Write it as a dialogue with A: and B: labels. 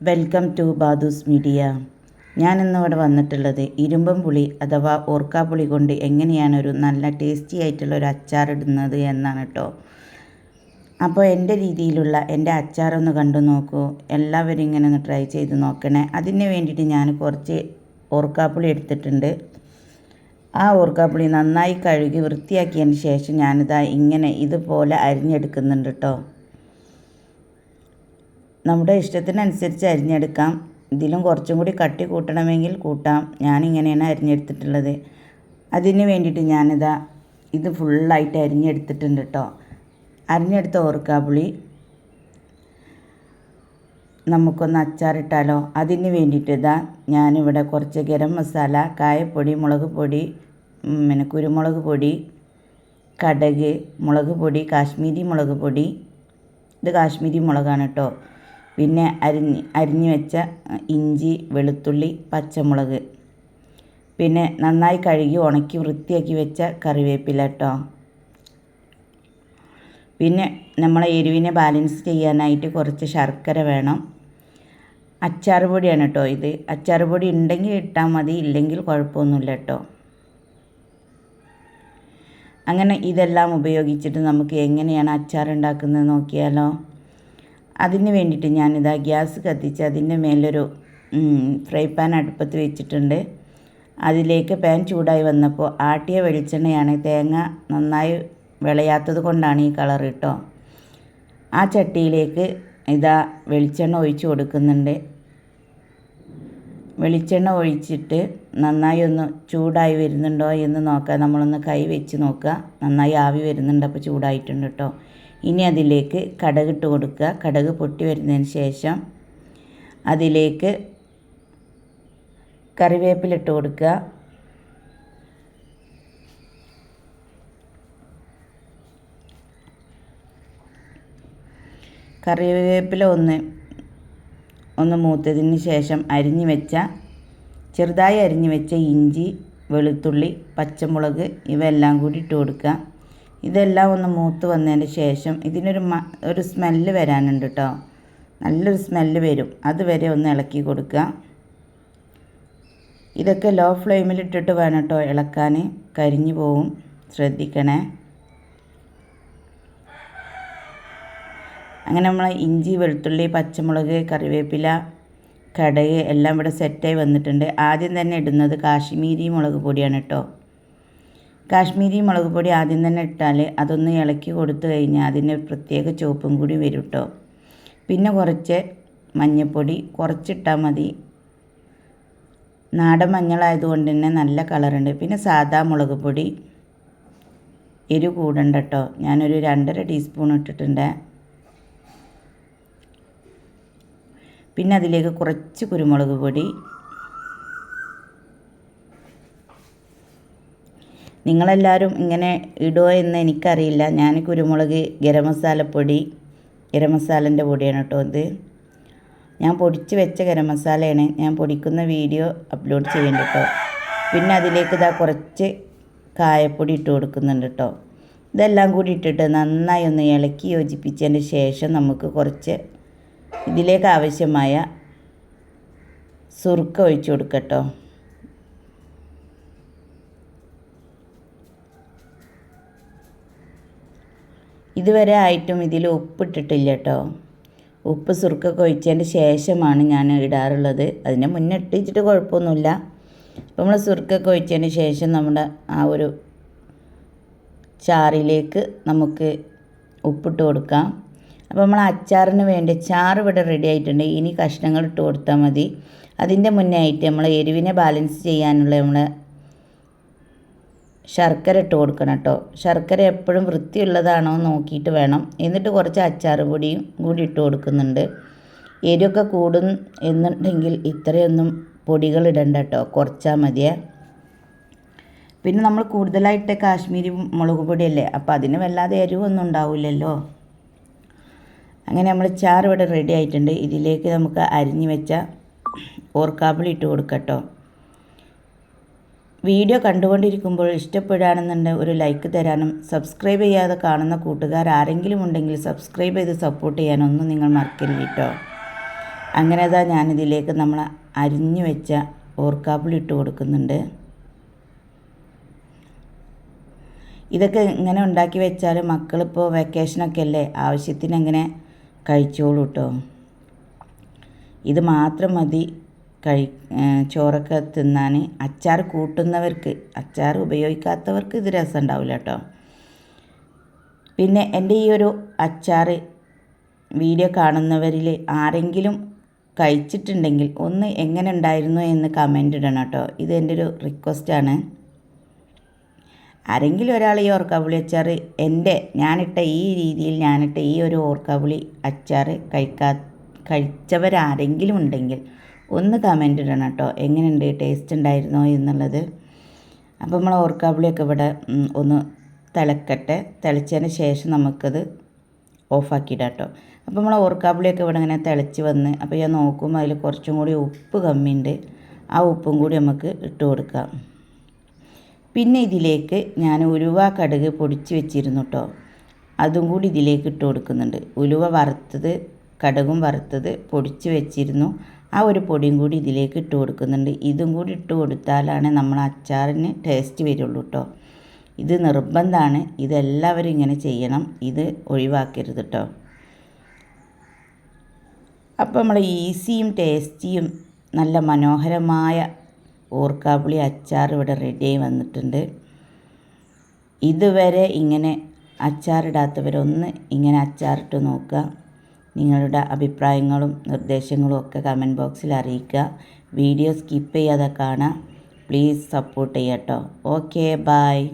A: Welcome to Badoos media. ഞാൻ ഇന്നിവിടെ വന്നിട്ടുള്ളത് ഇരുമ്പം പുളി അഥവാ ഓർക്കാപ്പുളി കൊണ്ട് എങ്ങനെയാണ് ഒരു നല്ല ടേസ്റ്റി ആയിട്ടുള്ള ഒരു അച്ചാർ ഇടുന്നത് എന്നാണ് കേട്ടോ അപ്പോൾ എന്റെ രീതിയിലുള്ള എന്റെ അച്ചാറൊന്ന് കണ്ടു നോക്കൂ. എല്ലാവരും ഇങ്ങനെ ഒന്ന് ട്രൈ ചെയ്ത് നോക്കണേ. അതിന് വേണ്ടിയിട്ട് ഞാൻ കുറച്ച് ഓർക്കാപ്പുളി എടുത്തിട്ടുണ്ട്. ആ ഓർക്കാപ്പുളി നന്നായി കഴുകി വൃത്തിയാക്കിയതിന് ശേഷം ഞാനിതാ ഇങ്ങനെ ഇതുപോലെ അരിഞ്ഞെടുക്കുന്നുണ്ട് കേട്ടോ നമ്മുടെ ഇഷ്ടത്തിനനുസരിച്ച് അരിഞ്ഞെടുക്കാം. ഇതിലും കുറച്ചും കൂടി കട്ടി കൂട്ടണമെങ്കിൽ കൂട്ടാം. ഞാനിങ്ങനെയാണ് അരിഞ്ഞെടുത്തിട്ടുള്ളത്. അതിന് വേണ്ടിയിട്ട് ഞാനിതാ ഇത് ഫുള്ളായിട്ട് അരിഞ്ഞെടുത്തിട്ടുണ്ട് കേട്ടോ അരിഞ്ഞെടുത്ത ഓർക്കാപ്പുളി നമുക്കൊന്ന് അച്ചാറിട്ടാലോ? അതിന് വേണ്ടിയിട്ട് ഇതാ ഞാനിവിടെ കുറച്ച് ഗരം മസാല കായപ്പൊടി മുളക് പൊടി പിന്നെ കുരുമുളക് പൊടി കടക് മുളക് പൊടി കാശ്മീരി മുളക് പൊടി. ഇത് കാശ്മീരി മുളകാണ് കേട്ടോ പിന്നെ അരിഞ്ഞ് അരിഞ്ഞ് വെച്ച ഇഞ്ചി വെളുത്തുള്ളി പച്ചമുളക്. പിന്നെ നന്നായി കഴുകി ഉണക്കി വൃത്തിയാക്കി വെച്ച കറിവേപ്പില കേട്ടോ പിന്നെ നമ്മളെ എരിവിനെ ബാലൻസ് ചെയ്യാനായിട്ട് കുറച്ച് ശർക്കര വേണം. അച്ചാർ പൊടിയാണ് കേട്ടോ ഇത്. അച്ചാർ പൊടി ഉണ്ടെങ്കിൽ ഇട്ടാൽ മതി ഇല്ലെങ്കിൽ കുഴപ്പമൊന്നുമില്ല കേട്ടോ അങ്ങനെ ഇതെല്ലാം ഉപയോഗിച്ചിട്ട് നമുക്ക് എങ്ങനെയാണ് അച്ചാർ ഉണ്ടാക്കുന്നത് നോക്കിയാലോ. അതിന് വേണ്ടിയിട്ട് ഞാനിതാ ഗ്യാസ് കത്തിച്ച് അതിന്റെ മേലൊരു ഫ്രൈ പാൻ അടുപ്പത്ത് വെച്ചിട്ടുണ്ട്. അതിലേക്ക് പാൻ ചൂടായി വന്നപ്പോൾ ആട്ടിയ വെളിച്ചെണ്ണയാണ് തേങ്ങ നന്നായി വിളയാത്തത് കൊണ്ടാണ് ഈ കളർ കേട്ടോ. ആ ചട്ടിയിലേക്ക് ഇതാ വെളിച്ചെണ്ണ ഒഴിച്ച് കൊടുക്കുന്നുണ്ട്. വെളിച്ചെണ്ണ ഒഴിച്ചിട്ട് നന്നായി ഒന്ന് ചൂടായി വരുന്നുണ്ടോ എന്ന് നോക്കുക നമ്മളൊന്ന് കൈ വെച്ച് നോക്കുക. നന്നായി ആവി വരുന്നുണ്ട് അപ്പോൾ ചൂടായിട്ടുണ്ട് കേട്ടോ. ഇനി അതിലേക്ക് കടകിട്ട് കൊടുക്കുക. കടക് പൊട്ടി വരുന്നതിന് ശേഷം അതിലേക്ക് കറിവേപ്പിലിട്ട് കൊടുക്കുക. കറിവേപ്പില ഒന്ന് ഒന്ന് മൂത്തതിന് ശേഷം അരിഞ്ഞു വെച്ച ചെറുതായി അരിഞ്ഞു വെച്ച ഇഞ്ചി വെളുത്തുള്ളി പച്ചമുളക് ഇവയെല്ലാം കൂടി ഇട്ട് കൊടുക്കുക. ഇതെല്ലാം ഒന്ന് മൂത്ത് വന്നതിന് ശേഷം ഇതിനൊരു മ ഒരു സ്മെല്ല് വരാനുണ്ട് കേട്ടോ നല്ലൊരു സ്മെല്ല് വരും. അതുവരെ ഒന്ന് ഇളക്കി കൊടുക്കുക. ഇതൊക്കെ ലോ ഫ്ലെയിമിൽ ഫ്ലെയിമിലിട്ടിട്ട് വേണം കേട്ടോ ഇളക്കാൻ. കരിഞ്ഞു പോവും. ശ്രദ്ധിക്കണേ. അങ്ങനെ നമ്മൾ ഇഞ്ചി വെളുത്തുള്ളി പച്ചമുളക് കറിവേപ്പില കടക് എല്ലാം ഇവിടെ സെറ്റായി വന്നിട്ടുണ്ട്. ആദ്യം തന്നെ ഇടുന്നത് കാശ്മീരി മുളക് പൊടിയാണ് കേട്ടോ കാശ്മീരി മുളക് പൊടി ആദ്യം തന്നെ ഇട്ടാൽ അതൊന്ന് ഇളക്കി കൊടുത്തു കഴിഞ്ഞാൽ അതിന് പ്രത്യേക ചുവപ്പും കൂടി വരും കേട്ടോ പിന്നെ കുറച്ച് മഞ്ഞൾപ്പൊടി കുറച്ചിട്ടാൽ മതി. നാടൻ മഞ്ഞളായതുകൊണ്ട് തന്നെ നല്ല കളറുണ്ട്. പിന്നെ സാദാ മുളക് പൊടി എരി കൂടണ്ട കേട്ടോ ഞാനൊരു രണ്ടര ടീസ്പൂൺ ഇട്ടിട്ടുണ്ട്. പിന്നെ അതിലേക്ക് കുറച്ച് കുരുമുളക് പൊടി നിങ്ങളെല്ലാവരും ഇങ്ങനെ ഇടുമോ എന്ന് എനിക്കറിയില്ല. ഞാൻ കുരുമുളക് ഗരം മസാലപ്പൊടി ഗരം മസാലന്റെ പൊടിയാണ് കേട്ടോ ഇത്. ഞാൻ പൊടിച്ച് വെച്ച ഗരം മസാലയാണ് ഞാൻ പൊടിക്കുന്ന വീഡിയോ അപ്ലോഡ് ചെയ്യുന്നുണ്ട് കേട്ടോ. പിന്നെ അതിലേക്ക് ഇതാ കുറച്ച് കായപ്പൊടി ഇട്ട് കൊടുക്കുന്നുണ്ട് കേട്ടോ. ഇതെല്ലാം കൂടി ഇട്ടിട്ട് നന്നായി ഒന്ന് ഇളക്കി യോജിപ്പിച്ചതിന് ശേഷം നമുക്ക് കുറച്ച് ഇതിലേക്ക് ആവശ്യമായ സുറുക്ക ഒഴിച്ചു കൊടുക്കട്ടോ ഇതുവരെ ആയിട്ടും ഇതിൽ ഉപ്പിട്ടിട്ടില്ല കേട്ടോ ഉപ്പ് സുറുക്കൊക്കെ ഒഴിച്ചതിന്റെ ശേഷമാണ് ഞാൻ ഇടാറുള്ളത്. അതിനെ മുന്നേ ഇട്ടിച്ചിട്ട് കുഴപ്പമൊന്നുമില്ല. അപ്പോൾ നമ്മൾ സുറുക്കൊക്കെ ഒഴിച്ചതിന് ശേഷം നമ്മുടെ ആ ഒരു ചാറിലേക്ക് നമുക്ക് ഉപ്പിട്ട് കൊടുക്കാം. അപ്പോൾ നമ്മൾ അച്ചാറിന് വേണ്ടി ചാറ് ഇവിടെ റെഡി ആയിട്ടുണ്ട്. ഇനി കഷ്ണങ്ങൾ ഇട്ട് കൊടുത്താൽ മതി. അതിന്റെ മുന്നേ ആയിട്ട് നമ്മൾ എരിവിനെ ബാലൻസ് ചെയ്യാനുള്ള നമ്മൾ ശർക്കര ഇട്ട് കൊടുക്കണം കേട്ടോ. ശർക്കര എപ്പോഴും വൃത്തിയുള്ളതാണോ നോക്കിയിട്ട് വേണം. എന്നിട്ട് കുറച്ച് അച്ചാർ പൊടിയും കൂടി ഇട്ട് കൊടുക്കുന്നുണ്ട്. എരിവൊക്കെ കൂടും എന്നുണ്ടെങ്കിൽ ഇത്രയൊന്നും പൊടികൾ ഇടണ്ട കേട്ടോ. കുറച്ചാൽ മതിയേ. പിന്നെ നമ്മൾ കൂടുതലായിട്ട് കാശ്മീരി മുളക് പൊടിയല്ലേ അപ്പോൾ അതിന് വല്ലാതെ എരിവൊന്നും ഉണ്ടാവില്ലല്ലോ. അങ്ങനെ നമ്മൾ ചാറ് ഇവിടെ റെഡി ആയിട്ടുണ്ട്. ഇതിലേക്ക് നമുക്ക് അരിഞ്ഞു വെച്ച ഓർക്കാപ്പിളി ഇട്ട് കൊടുക്കട്ടോ വീഡിയോ കണ്ടുകൊണ്ടിരിക്കുമ്പോൾ ഇഷ്ടപ്പെടുകയാണെന്നുണ്ട് ഒരു ലൈക്ക് തരാനും സബ്സ്ക്രൈബ് ചെയ്യാതെ കാണുന്ന കൂട്ടുകാർ ആരെങ്കിലും ഉണ്ടെങ്കിൽ സബ്സ്ക്രൈബ് ചെയ്ത് സപ്പോർട്ട് ചെയ്യാനൊന്നും നിങ്ങൾ മറക്കരുത് കേട്ടോ. അങ്ങനെ അതാ ഞാനിതിലേക്ക് നമ്മൾ അരിഞ്ഞു വെച്ച ഓർക്കാപ്പിളി ഇട്ട് കൊടുക്കുന്നുണ്ട്. ഇതൊക്കെ ഇങ്ങനെ ഉണ്ടാക്കി വെച്ചാൽ മക്കളിപ്പോൾ വെക്കേഷനൊക്കെ അല്ലേ ആവശ്യത്തിന് അങ്ങനെ കഴിച്ചോളൂ കേട്ടോ. ഇത് മാത്രം മതി. കഴി ചോറൊക്കെ തിന്നാൻ അച്ചാർ കൂട്ടുന്നവർക്ക് അച്ചാർ ഉപയോഗിക്കാത്തവർക്ക് ഇത് രസം ഉണ്ടാവില്ല കേട്ടോ. പിന്നെ എന്റെ ഈ ഒരു അച്ചാർ വീഡിയോ കാണുന്നവരിൽ ആരെങ്കിലും കഴിച്ചിട്ടുണ്ടെങ്കിൽ ഒന്ന് എങ്ങനെ ഉണ്ടായിരുന്നു എന്ന് കമന്റ് ഇടണം കേട്ടോ. ഇത് എന്റെ ഒരു റിക്വസ്റ്റാണ് ആരെങ്കിലും ഒരാൾ ഈ ഓർക്കാവുളി അച്ചാർ എന്റെ ഞാനിട്ട ഈ രീതിയിൽ ഞാനിട്ട ഈ ഒരു ഓർക്കാവുളി അച്ചാർ കഴിക്കാ കഴിച്ചവരാരെങ്കിലും ഉണ്ടെങ്കിൽ ഒന്ന് കമന്റ് ഇടണം കേട്ടോ. എങ്ങനെയുണ്ട്? ടേസ്റ്റ് ഉണ്ടായിരുന്നോ എന്നുള്ളത്. അപ്പോൾ നമ്മൾ ഓർക്കാപ്പുളിയൊക്കെ ഇവിടെ ഒന്ന് തിളക്കട്ടെ. തിളച്ചതിന് ശേഷം നമുക്കത് ഓഫാക്കിയിടാം കേട്ടോ. അപ്പോൾ നമ്മൾ ഓർക്കാപ്പുളിയൊക്കെ ഇവിടെ ഇങ്ങനെ തിളച്ച് വന്ന് അപ്പോൾ ഞാൻ നോക്കുമ്പോൾ അതിൽ കുറച്ചും കൂടി ഉപ്പ് കമ്മിയുണ്ട്. ആ ഉപ്പും കൂടി നമുക്ക് ഇട്ട് കൊടുക്കാം. പിന്നെ ഇതിലേക്ക് ഞാൻ ഉലുവ കടുക് പൊടിച്ച് വെച്ചിരുന്നു കേട്ടോ. അതും കൂടി ഇതിലേക്ക് ഇട്ട് കൊടുക്കുന്നുണ്ട്. ഉലുവ വറുത്തത് കടുകും വറുത്തത് പൊടിച്ച് വെച്ചിരുന്നു. ആ ഒരു പൊടിയും കൂടി ഇതിലേക്ക് ഇട്ട് കൊടുക്കുന്നുണ്ട്. ഇതും കൂടി ഇട്ട് കൊടുത്താലാണ് നമ്മൾ അച്ചാറിന് ടേസ്റ്റ് വരുള്ളൂ കേട്ടോ ഇത് നിർബന്ധമാണ്. ഇതെല്ലാവരും ഇങ്ങനെ ചെയ്യണം. ഇത് ഒഴിവാക്കരുത് കേട്ടോ അപ്പോൾ നമ്മൾ ഈസിയും ടേസ്റ്റിയും നല്ല മനോഹരമായ ഓർക്കാപ്പുളി അച്ചാർ ഇവിടെ റെഡിയായി വന്നിട്ടുണ്ട്. ഇതുവരെ ഇങ്ങനെ അച്ചാറിടാത്തവരൊന്ന് ഇങ്ങനെ അച്ചാറിട്ട് നോക്കുക. നിങ്ങളുടെ അഭിപ്രായങ്ങളും നിർദ്ദേശങ്ങളും ഒക്കെ കമന്റ് ബോക്സിൽ അറിയിക്കുക. വീഡിയോ സ്കിപ്പ് ചെയ്യാതെ കാണാം. പ്ലീസ് സപ്പോർട്ട് ചെയ്യാം കേട്ടോ ഓക്കെ ബായ്